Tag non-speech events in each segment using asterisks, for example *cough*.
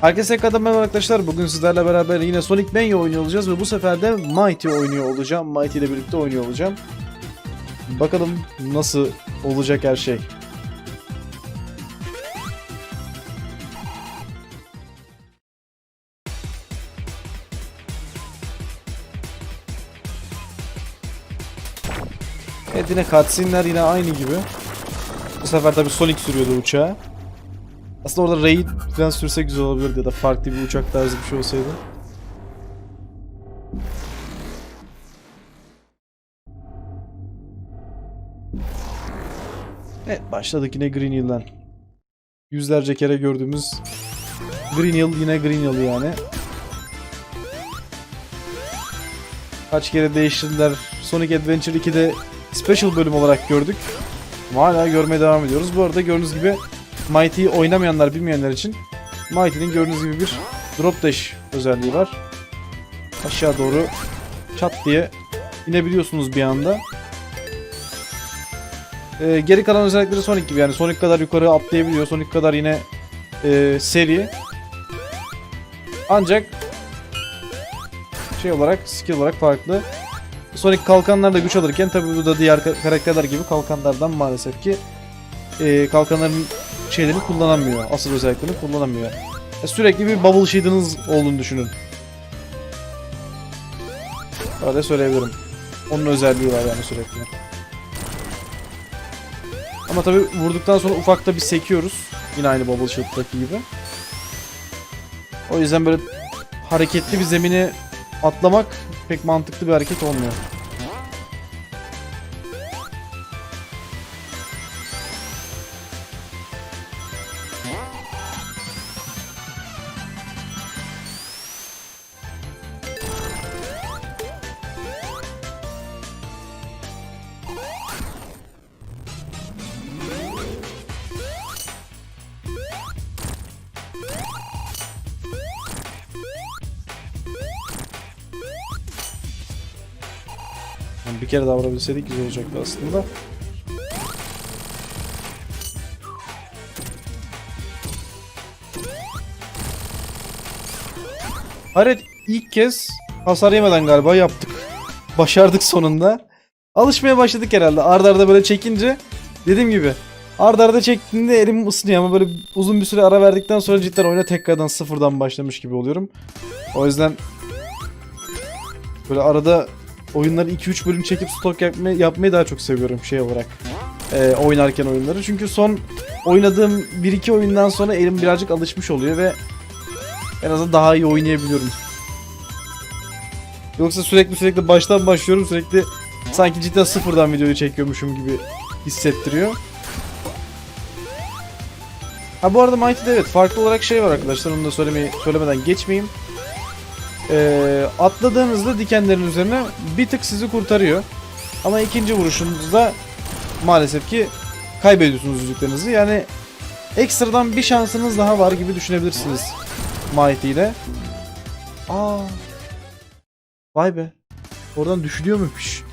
Herkese tekrardan merhaba arkadaşlar. Bugün sizlerle beraber yine Sonic Mania oynuyor olacağız ve bu sefer de Mighty oynuyor olacağım. Mighty ile birlikte oynuyor olacağım. Bakalım nasıl olacak her şey. Yine cutscene'ler yine aynı gibi. Bu sefer tabii Sonic sürüyordu uçağı. Aslında orada Raid falan sürse güzel olabilirdi ya da farklı bir uçak tarzı bir şey olsaydı. Evet başladık yine Green Hill'den. Yüzlerce kere gördüğümüz Green Hill yine Green Hill yani. Kaç kere değiştirdiler. Sonic Adventure 2'de Special bölüm olarak gördük. Hala görmeye devam ediyoruz. Bu arada gördüğünüz gibi Mighty'yi oynamayanlar, bilmeyenler için Mighty'nin gördüğünüz gibi bir drop dash özelliği var. Aşağı doğru çat diye inebiliyorsunuz bir anda. Ee, geri kalan özellikleri Sonic gibi yani Sonic kadar yukarı atlayabiliyor, Sonic kadar yine e, seri. Ancak şey olarak, skill olarak farklı. Sonic kalkanlarla güç alırken tabi bu da diğer ka- karakterler gibi kalkanlardan maalesef ki e, kalkanların şeylerini kullanamıyor. Asıl özelliklerini kullanamıyor. E, sürekli bir bubble shield'ınız olduğunu düşünün. Öyle söyleyebilirim. Onun özelliği var yani sürekli. Ama tabi vurduktan sonra ufakta bir sekiyoruz. Yine aynı bubble shield'daki gibi. O yüzden böyle hareketli bir zemini atlamak pek mantıklı bir hareket olmuyor. Vurabilseydik güzel olacaktı aslında. Hayret ilk kez hasar yemeden galiba yaptık. Başardık sonunda. Alışmaya başladık herhalde. Arda arda böyle çekince dediğim gibi arda arda çektiğinde elim ısınıyor ama böyle uzun bir süre ara verdikten sonra cidden oyuna tekrardan sıfırdan başlamış gibi oluyorum. O yüzden böyle arada oyunları 2-3 bölüm çekip stok yapmayı, yapmayı daha çok seviyorum şey olarak. Ee, oynarken oyunları. Çünkü son oynadığım 1-2 oyundan sonra elim birazcık alışmış oluyor ve en azından daha iyi oynayabiliyorum. Yoksa sürekli sürekli baştan başlıyorum sürekli sanki cidden sıfırdan videoyu çekiyormuşum gibi hissettiriyor. Ha bu arada Mighty'de evet farklı olarak şey var arkadaşlar onu da söylemeyi, söylemeden geçmeyeyim. Ee, atladığınızda dikenlerin üzerine bir tık sizi kurtarıyor. Ama ikinci vuruşunuzda maalesef ki kaybediyorsunuz yüzüklerinizi. Yani ekstradan bir şansınız daha var gibi düşünebilirsiniz ile. Aa. Vay be. Oradan düşülüyor muymuş?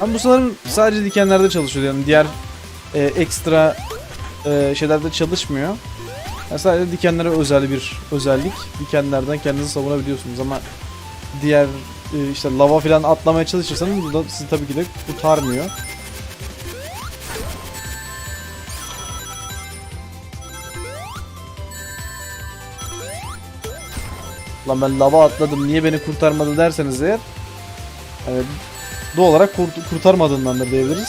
Ama bu sanırım sadece dikenlerde çalışıyor yani diğer e, ekstra e, şeylerde çalışmıyor. Yani sadece dikenlere özel bir özellik. Dikenlerden kendinizi savunabiliyorsunuz ama diğer e, işte lava falan atlamaya çalışırsanız bu da sizi tabii ki de kurtarmıyor. Lan ben lava atladım niye beni kurtarmadı derseniz eğer yani doğal olarak kurt- kurtarmadığından da diyebiliriz.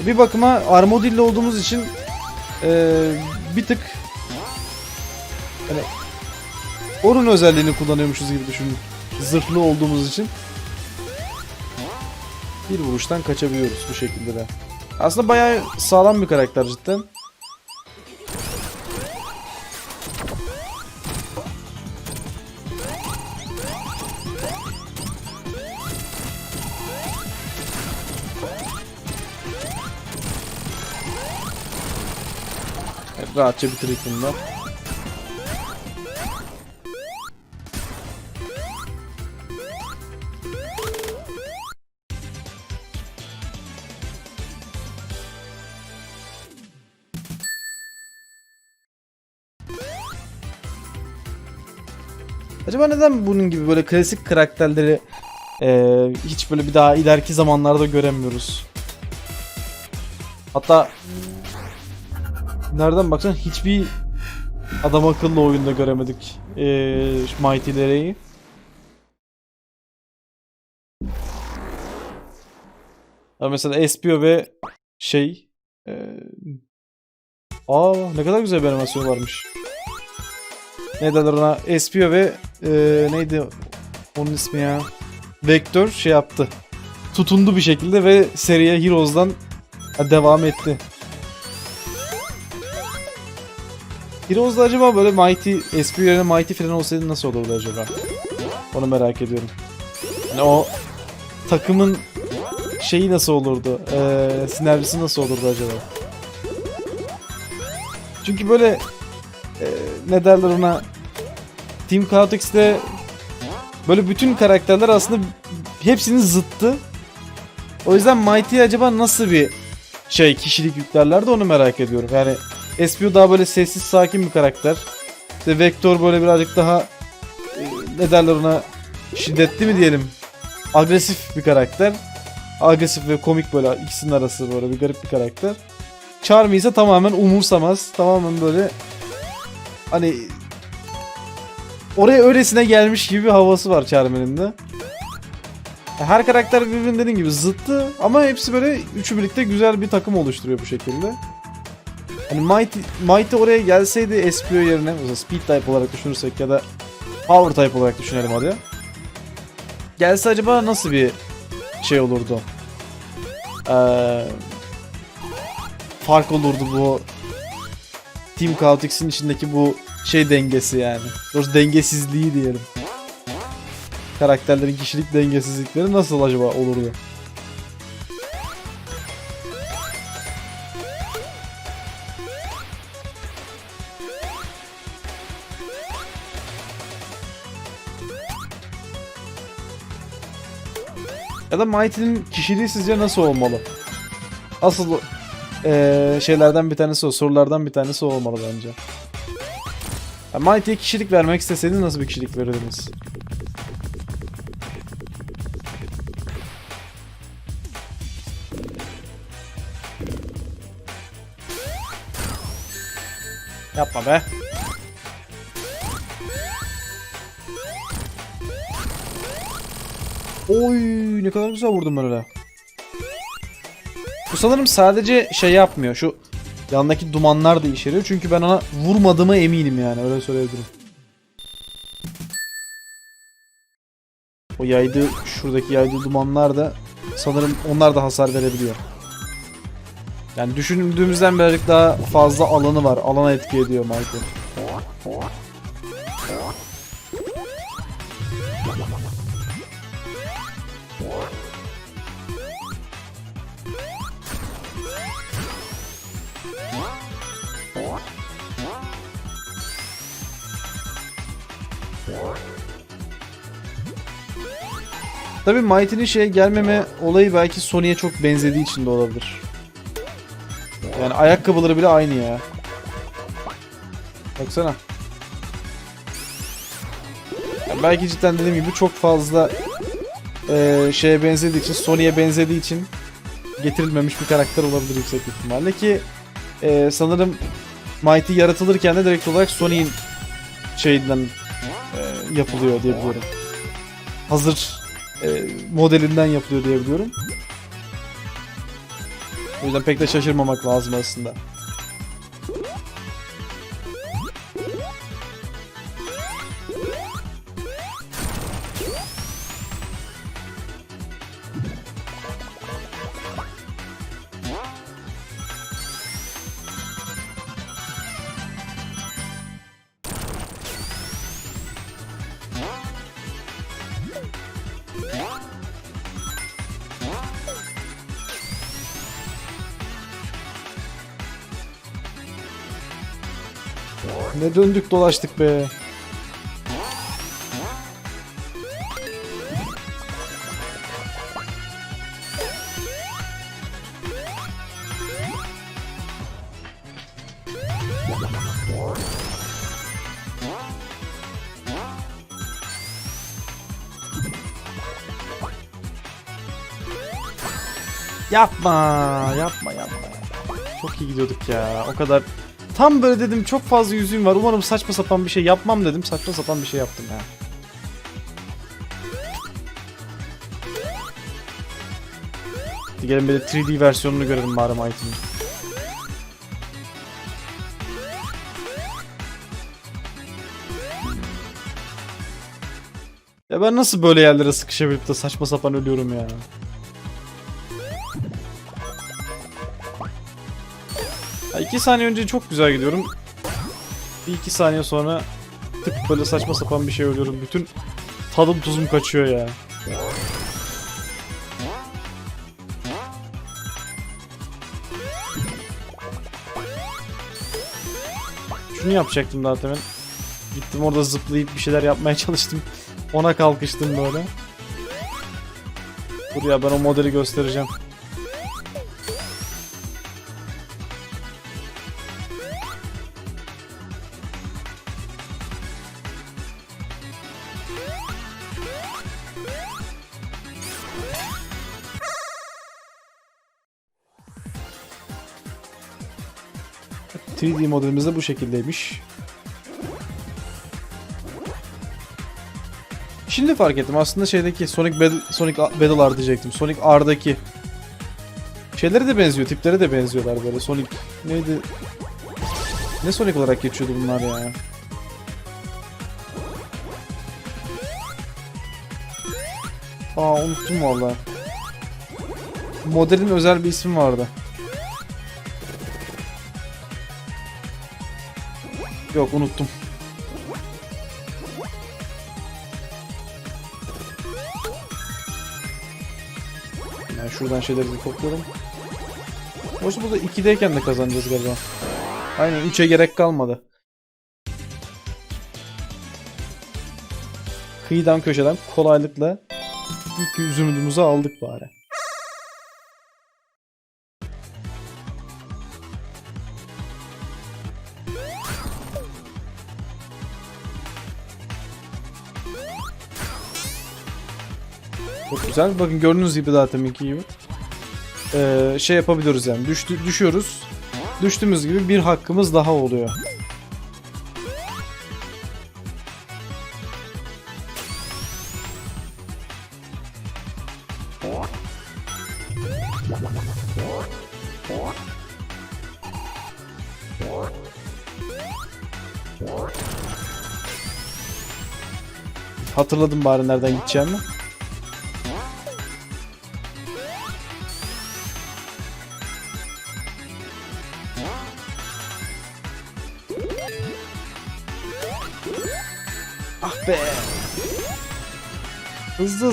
Bir bakıma Armodillo olduğumuz için eee, bir tık hani onun özelliğini kullanıyormuşuz gibi düşünün. Zırhlı olduğumuz için bir vuruştan kaçabiliyoruz bu şekilde de. Aslında bayağı sağlam bir karakter cidden. Rahatça bitirdik bunu. Acaba neden bunun gibi böyle klasik karakterleri eee, hiç böyle bir daha ileriki zamanlarda göremiyoruz? Hatta nereden baksan hiçbir adam akıllı oyunda göremedik şu Mighty. Ya mesela Espio ve şey eee Aa ne kadar güzel bir animasyon varmış. Ne derler ona? Espio ve eee, neydi onun ismi ya? Vektör şey yaptı. Tutundu bir şekilde ve seriye Heroes'dan devam etti. Heroes'da acaba böyle Mighty, Espio yerine Mighty falan olsaydı nasıl olurdu acaba? Onu merak ediyorum. Yani o takımın şeyi nasıl olurdu? Eee sinerjisi nasıl olurdu acaba? Çünkü böyle eee, ne derler ona Team Chaotix'te böyle bütün karakterler aslında hepsinin zıttı. O yüzden Mighty'ye acaba nasıl bir şey kişilik yüklerlerdi onu merak ediyorum. Yani Espio daha böyle sessiz sakin bir karakter. İşte Vector böyle birazcık daha e, ne derler ona şiddetli mi diyelim agresif bir karakter. Agresif ve komik böyle ikisinin arası böyle bir garip bir karakter. Charmy ise tamamen umursamaz. Tamamen böyle hani oraya öylesine gelmiş gibi bir havası var Charmy'nin de. Her karakter birbirinin dediğim gibi zıttı ama hepsi böyle üçü birlikte güzel bir takım oluşturuyor bu şekilde. Hani Mighty, Mighty oraya gelseydi Espio yerine mesela Speed type olarak düşünürsek ya da Power type olarak düşünelim hadi. Gelse acaba nasıl bir şey olurdu? Ee, fark olurdu bu Team Chaotix'in içindeki bu şey dengesi yani. Doğrusu dengesizliği diyelim. Karakterlerin kişilik dengesizlikleri nasıl acaba olurdu? Ya da Mighty'nin kişiliği sizce nasıl olmalı? Asıl eee, şeylerden bir tanesi o, sorulardan bir tanesi o olmalı bence. Ya Mighty'ye kişilik vermek isteseydiniz nasıl bir kişilik verirdiniz? Yapma be. Oy ne kadar güzel vurdum ben öyle. Bu sanırım sadece şey yapmıyor. Şu yandaki dumanlar da işe yarıyor. Çünkü ben ona vurmadığıma eminim yani öyle söyleyebilirim. O yaydığı şuradaki yaydığı dumanlar da sanırım onlar da hasar verebiliyor. Yani düşündüğümüzden birazcık daha fazla alanı var. Alana etki ediyor Michael. Tabii Mighty'nin şeye gelmeme olayı belki Sony'ye çok benzediği için de olabilir. Yani ayakkabıları bile aynı ya. Baksana. Ya belki cidden dediğim gibi çok fazla eee, şeye benzediği için, Sony'ye benzediği için getirilmemiş bir karakter olabilir yüksek ihtimalle ki eee, sanırım Mighty yaratılırken de direkt olarak Sony'in şeyinden eee, yapılıyor diye biliyorum. Hazır modelinden yapılıyor diye biliyorum. O yüzden pek de şaşırmamak lazım aslında. Döndük dolaştık be. Yapma, yapma, yapma. Çok iyi gidiyorduk ya. O kadar Tam böyle dedim çok fazla yüzüğüm var. Umarım saçma sapan bir şey yapmam dedim. Saçma sapan bir şey yaptım ya. Hadi gelin bir de 3D versiyonunu görelim bari Mighty'nin. Ya ben nasıl böyle yerlere sıkışabilip de saçma sapan ölüyorum ya. Ya saniye önce çok güzel gidiyorum. Bir iki saniye sonra tık böyle saçma sapan bir şey ölüyorum. Bütün tadım tuzum kaçıyor ya. Şunu yapacaktım daha demin. Gittim orada zıplayıp bir şeyler yapmaya çalıştım. Ona kalkıştım böyle. Dur ya ben o modeli göstereceğim. ...3D modelimiz de bu şekildeymiş. Şimdi fark ettim aslında şeydeki Sonic Battle, Sonic Battle R diyecektim. Sonic R'daki şeyleri de benziyor, tipleri de benziyorlar böyle. Sonic neydi? Ne Sonic olarak geçiyordu bunlar ya? Aa unuttum valla. Modelin özel bir ismi vardı. Yok unuttum. Ben şuradan şeyleri bir topluyorum. Oysa burada 2'deyken de kazanacağız galiba. Aynen 3'e gerek kalmadı. Kıyıdan köşeden kolaylıkla ilk üzümümüzü aldık bari. Çok güzel. Bakın gördüğünüz gibi zaten deminki gibi. Ee, şey yapabiliyoruz yani. Düştü, düşüyoruz. Düştüğümüz gibi bir hakkımız daha oluyor. Hatırladım bari nereden gideceğimi.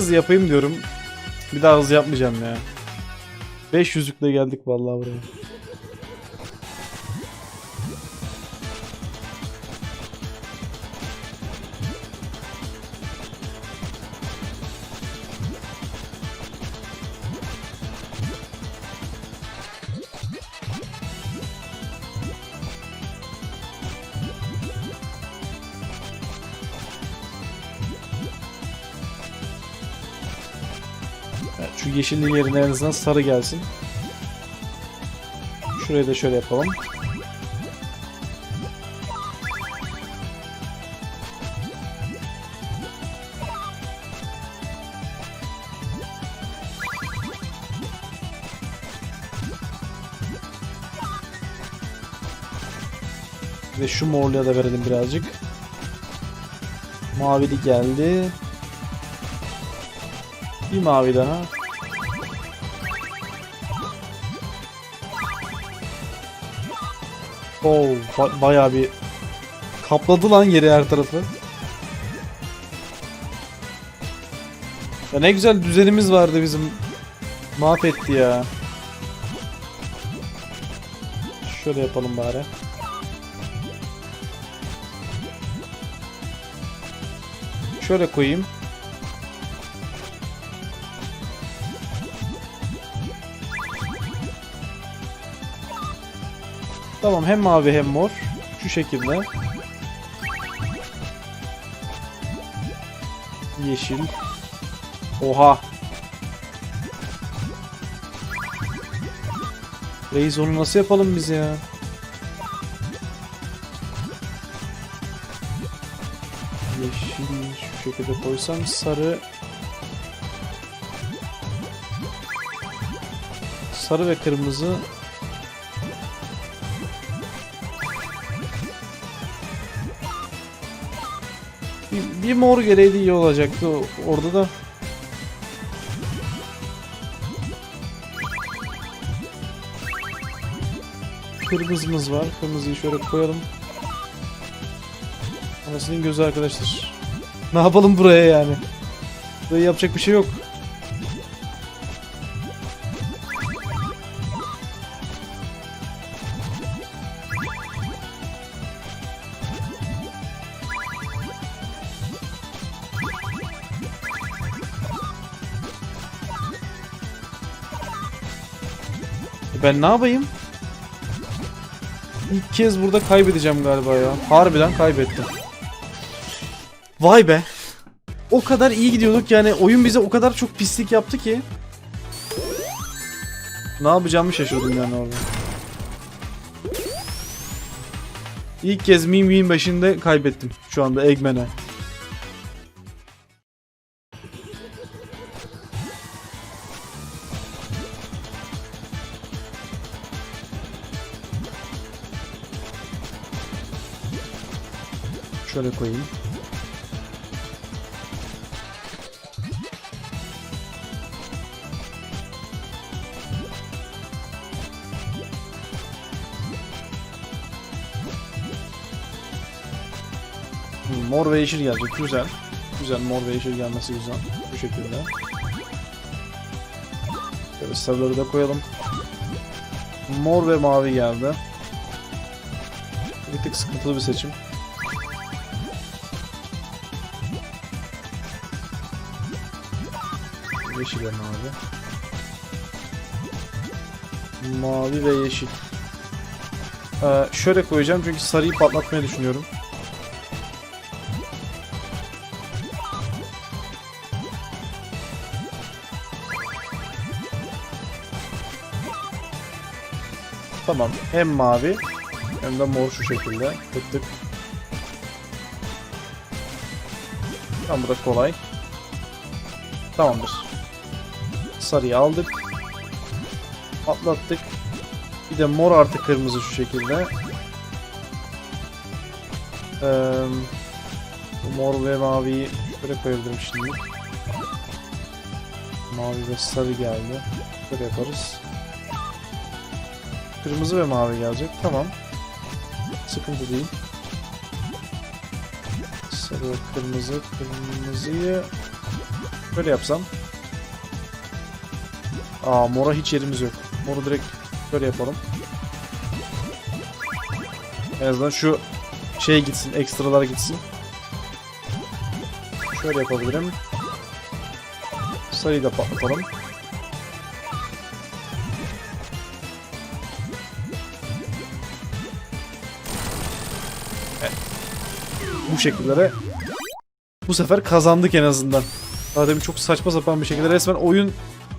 Hızlı yapayım diyorum. Bir daha hızlı yapmayacağım ya. 500'lükle geldik vallahi buraya. Şu yeşilliğin yerine en azından sarı gelsin. Şurayı da şöyle yapalım. Ve şu morluya da verelim birazcık. Mavili geldi. Bir mavi daha. Oo, ba bayağı bir kapladı lan yeri her tarafı. Ya ne güzel düzenimiz vardı bizim. Mahvetti ya. Şöyle yapalım bari. Şöyle koyayım. Tamam hem mavi hem mor. Şu şekilde. Yeşil. Oha. Reis onu nasıl yapalım biz ya? Yeşil şu şekilde koysam sarı sarı ve kırmızı bir, mor geleydi iyi olacaktı orada da kırmızımız var kırmızıyı şöyle koyalım Anasının gözü arkadaşlar. Ne yapalım buraya yani? Buraya yapacak bir şey yok. Ben ne yapayım? İlk kez burada kaybedeceğim galiba ya. Harbiden kaybettim. Vay be. O kadar iyi gidiyorduk yani oyun bize o kadar çok pislik yaptı ki. Ne yapacağımı şaşırdım yani orada. İlk kez Mim Mim başında kaybettim şu anda Eggman'e. Şöyle koyayım. Hmm, Mor ve yeşil gelecek. Güzel. Güzel mor ve yeşil gelmesi güzel. Bu şekilde. Şöyle sarıları da koyalım. Mor ve mavi geldi. Bir tık sıkıntılı bir seçim. Yeşil ve mavi. Mavi ve yeşil. Ee, şöyle koyacağım çünkü sarıyı patlatmayı düşünüyorum. Tamam. Hem mavi hem de mor şu şekilde. Tık tık. Tamam bu da kolay. Tamamdır. Sarıyı aldık. Atlattık. Bir de mor artı kırmızı şu şekilde. Ee, mor ve maviyi şöyle koyabilirim şimdi. Mavi ve sarı geldi. Şöyle yaparız. Kırmızı ve mavi gelecek. Tamam. Sıkıntı değil. Sarı kırmızı. Kırmızıyı böyle yapsam. Aa mora hiç yerimiz yok. Moru direkt böyle yapalım. En azından şu şey gitsin, ekstralar gitsin. Şöyle yapabilirim. Sarıyı da patlatalım. bu şekillere bu sefer kazandık en azından. Zaten çok saçma sapan bir şekilde resmen oyun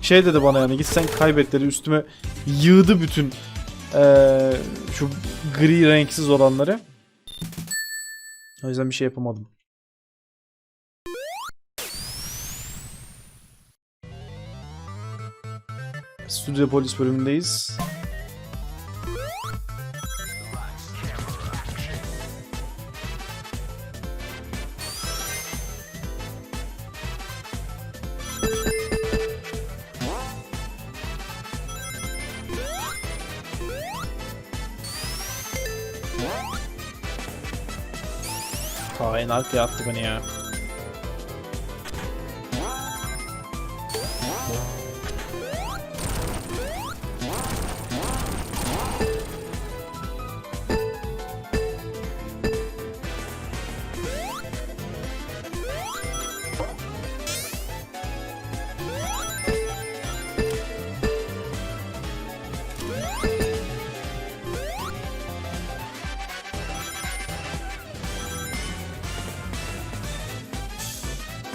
şey dedi bana yani git sen kaybet dedi üstüme yığdı bütün eee, şu gri renksiz olanları. O yüzden bir şey yapamadım. Stüdyo polis bölümündeyiz. Aa en arkaya attı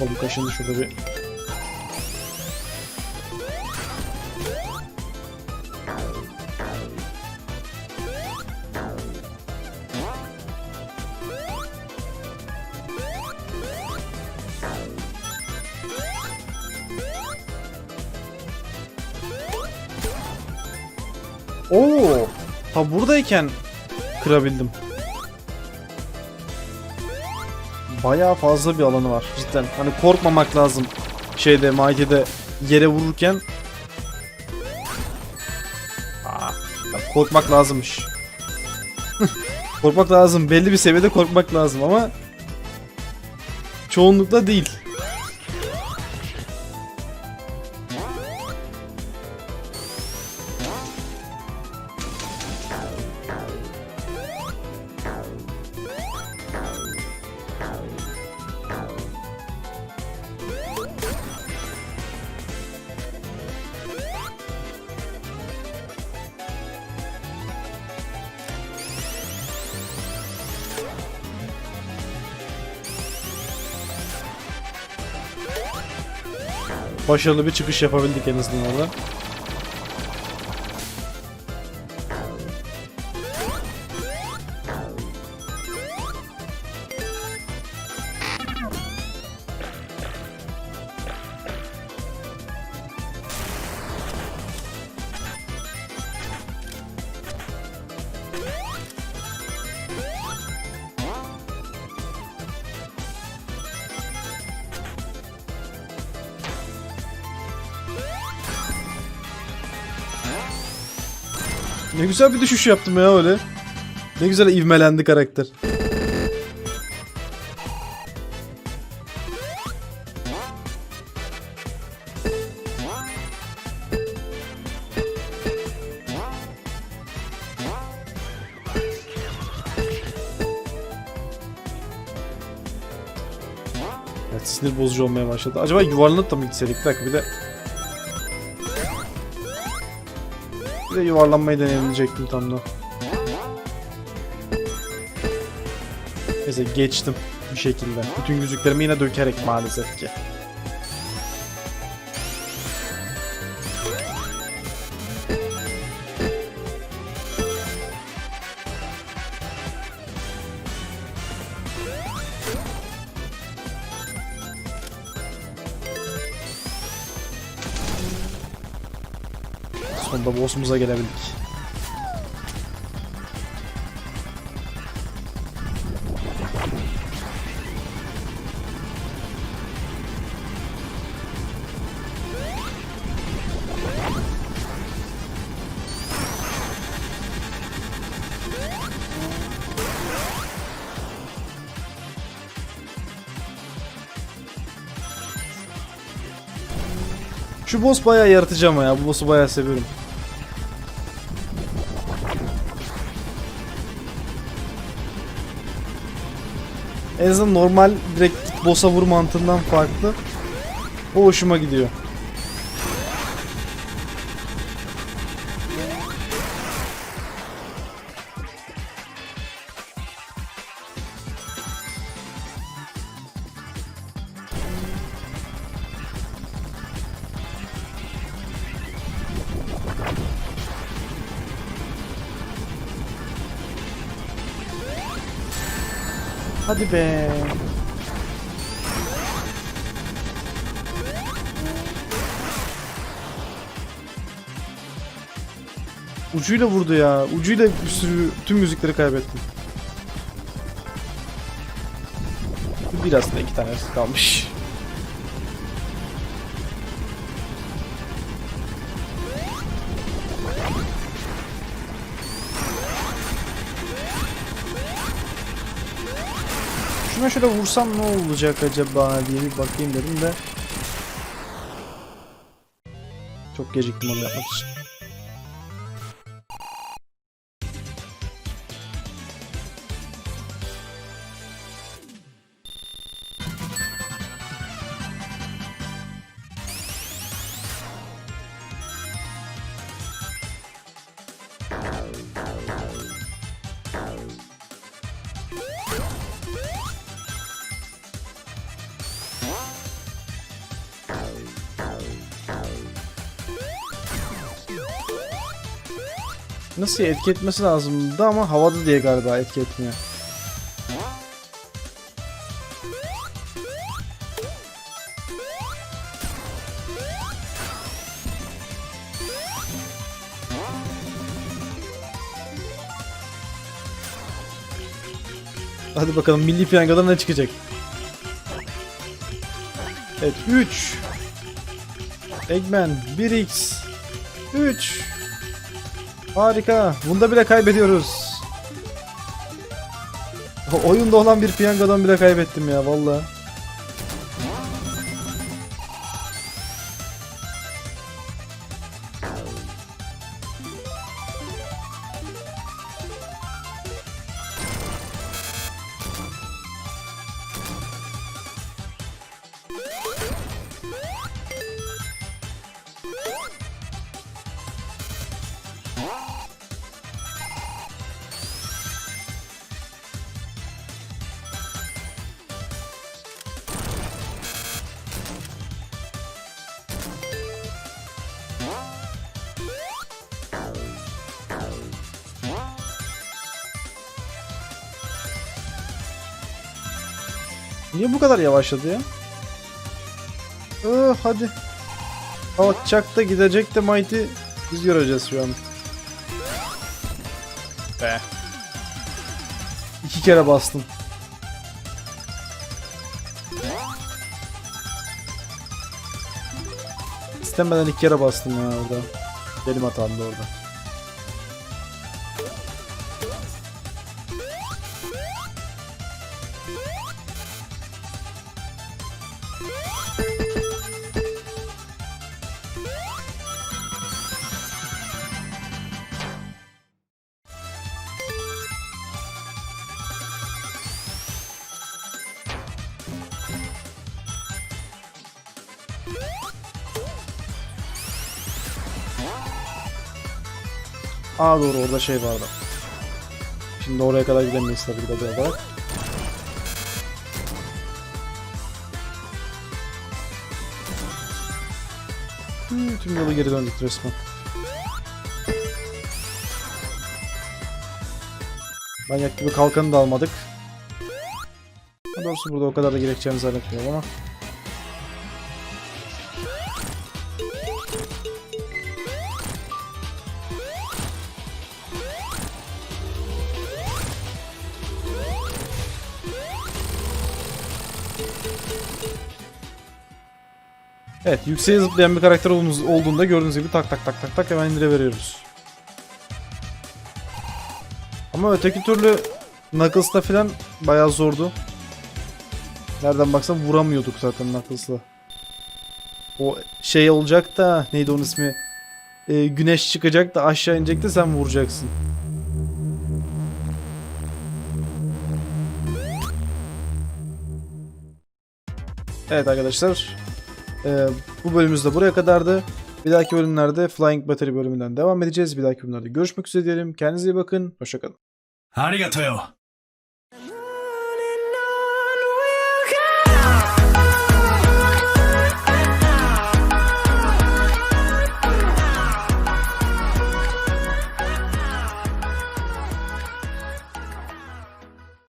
Oğlum kaşındı şurada bir. Oo, ta buradayken kırabildim. Bayağı fazla bir alanı var cidden. Hani korkmamak lazım şeyde Mighty'de yere vururken. Aa, ya korkmak lazımmış. *laughs* korkmak lazım. Belli bir seviyede korkmak lazım ama çoğunlukla değil. Başarılı bir çıkış yapabildik en azından orada. Ne güzel bir düşüş yaptım ya öyle. Ne güzel ivmelendi karakter. Evet sinir bozucu olmaya başladı. Acaba yuvarlanıp da mı gitseydik? Bir dakika bir de de yuvarlanmayı deneyecektim tam da. Neyse geçtim bir şekilde. Bütün yüzüklerimi yine dökerek maalesef ki. Sonunda boss'umuza gelebildik. Şu boss bayağı yaratıcı ama ya. Bu boss'u bayağı seviyorum. En azından normal direkt boss'a vur mantığından farklı. O hoşuma gidiyor. Hadi be. Ucuyla vurdu ya. Ucuyla bir sürü tüm müzikleri kaybettim. Biraz da iki tanesi kalmış. Şuna şöyle vursam ne olacak acaba diye bir bakayım dedim de. Çok geciktim onu yapmak için. Nasıl etki etmesi lazımdı ama havada diye galiba etki etmiyor. Hadi bakalım milli piyangodan ne çıkacak? Evet 3 Eggman 1x 3 Harika. Bunda bile kaybediyoruz. Oyunda olan bir piyangodan bile kaybettim ya valla. Niye bu kadar yavaşladı ya? Ee, hadi. Atacak da gidecek de Mighty biz göreceğiz şu an. Be. İki kere bastım. İstemeden iki kere bastım ya orada. Benim hatamdı orada. Aa doğru orada şey vardı. Şimdi oraya kadar gidemeyiz tabii ki de olarak. Hmm, tüm yolu geri döndük resmen. Manyak gibi kalkanı da almadık. Doğrusu burada o kadar da gerekeceğini zannetmiyorum ama. Evet yükseğe zıplayan bir karakter olduğunda gördüğünüz gibi tak tak tak tak tak hemen indiriveriyoruz. Ama öteki türlü Knuckles'ta falan bayağı zordu. Nereden baksan vuramıyorduk zaten Knuckles'la. O şey olacak da neydi onun ismi? Ee, güneş çıkacak da aşağı inecek de sen vuracaksın. Evet arkadaşlar. Ee, bu bölümümüz de buraya kadardı. Bir dahaki bölümlerde Flying Battery bölümünden devam edeceğiz. Bir dahaki bölümlerde görüşmek üzere diyelim. Kendinize iyi bakın. Hoşçakalın. Arigato yo.